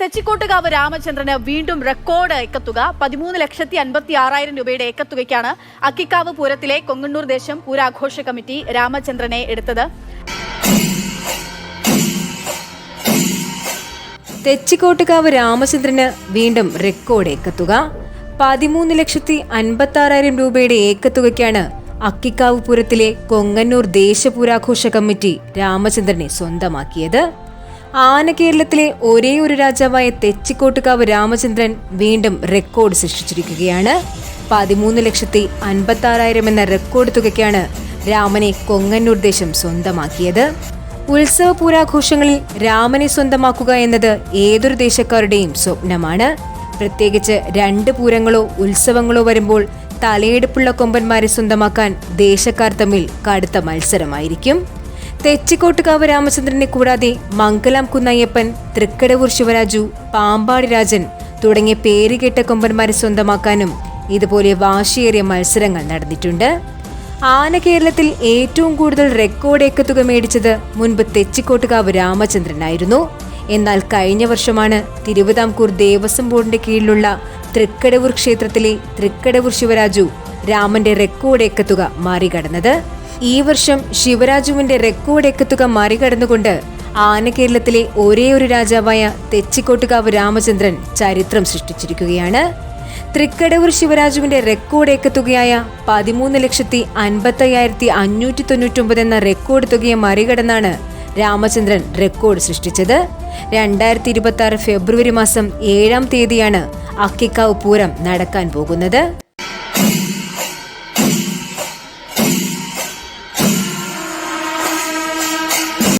തെച്ചിക്കോട്ടുകാവ് രാമചന്ദ്രന് വീണ്ടും റെക്കോർഡ് ഏക്കത്തുക. പതിമൂന്ന് ലക്ഷത്തി അൻപത്തി ആറായിരം രൂപയുടെ ഏക്കത്തുകയ്ക്കാണ് അക്കിക്കാവ് പൂരത്തിലെ കൊങ്ങണ്ണൂർ ദേശം പൂരാഘോഷ കമ്മിറ്റി രാമചന്ദ്രനെ എടുത്തത്. തെച്ചിക്കോട്ടുകാവ് രാമചന്ദ്രന് വീണ്ടും റെക്കോർഡ് ഏക്കത്തുക. പതിമൂന്ന് ലക്ഷത്തി അൻപത്തി ആറായിരം രൂപയുടെ ഏക്കത്തുകയ്ക്കാണ് അക്കിക്കാവ് പൂരത്തിലെ കൊങ്ങന്നൂർ ദേശപൂരാഘോഷ കമ്മിറ്റി രാമചന്ദ്രനെ സ്വന്തമാക്കിയത്. ആന കേരളത്തിലെ ഒരേ ഒരു രാജാവായ തെച്ചിക്കോട്ടുകാവ് രാമചന്ദ്രൻ വീണ്ടും റെക്കോർഡ് സൃഷ്ടിച്ചിരിക്കുകയാണ്. പതിമൂന്ന് ലക്ഷത്തി അൻപത്തി ആറായിരം എന്ന റെക്കോർഡ് തുകയ്ക്കാണ് രാമനെ കൊങ്ങന്നൂർ ദേശം സ്വന്തമാക്കിയത്. ഉത്സവ പൂരാഘോഷങ്ങളിൽ രാമനെ സ്വന്തമാക്കുക എന്നത് ഏതൊരു ദേശക്കാരുടെയും സ്വപ്നമാണ്. പ്രത്യേകിച്ച് രണ്ട് പൂരങ്ങളോ ഉത്സവങ്ങളോ വരുമ്പോൾ തലയെടുപ്പുള്ള കൊമ്പന്മാരെ സ്വന്തമാക്കാൻ ദേശക്കാർ തമ്മിൽ കടുത്ത മത്സരമായിരിക്കും. തെച്ചിക്കോട്ടുകാവ് രാമചന്ദ്രനെ കൂടാതെ മംഗലാം കുന്നയ്യപ്പൻ തൃക്കടവൂർ ശിവരാജു പാമ്പാടി രാജൻ തുടങ്ങിയ പേരുകേട്ട കൊമ്പന്മാരെ സ്വന്തമാക്കാനും ഇതുപോലെ വാശിയേറിയ മത്സരങ്ങൾ നടന്നിട്ടുണ്ട്. ആന കേരളത്തിൽ ഏറ്റവും കൂടുതൽ റെക്കോർഡ് ഏക്കത്തുക മേടിച്ചത് മുൻപ് തെച്ചിക്കോട്ടുകാവ് രാമചന്ദ്രനായിരുന്നു. എന്നാൽ കഴിഞ്ഞ വർഷമാണ് തിരുവിതാംകൂർ ദേവസ്വം ബോർഡിന്റെ കീഴിലുള്ള തൃക്കടവൂർ ക്ഷേത്രത്തിലെ തൃക്കടവൂർ ശിവരാജു രാമന്റെ റെക്കോർഡ് ഏക്കത്തുക മറികടന്നത്. ഈ വർഷം ശിവരാജുവിന്റെ റെക്കോർഡ് എക്കത്തുക മറികടന്നുകൊണ്ട് ആന കേരളത്തിലെ ഒരേ ഒരു രാജാവായ തെച്ചിക്കോട്ടുകാവ് രാമചന്ദ്രൻ ചരിത്രം സൃഷ്ടിച്ചിരിക്കുകയാണ്. തൃക്കടവൂർ ശിവരാജുവിന്റെ റെക്കോർഡ് ഏക്കത്തുകയായ പതിമൂന്ന് ലക്ഷത്തി അൻപത്തയ്യായിരത്തി അഞ്ഞൂറ്റി തൊണ്ണൂറ്റൊമ്പത് എന്ന റെക്കോർഡ് തുകയെ മറികടന്നാണ് രാമചന്ദ്രൻ റെക്കോർഡ് സൃഷ്ടിച്ചത്. രണ്ടായിരത്തി ഇരുപത്തി ആറ് ഫെബ്രുവരി മാസം ഏഴാം തീയതിയാണ് അക്കിക്കാവ് പൂരം നടക്കാൻ പോകുന്നത്.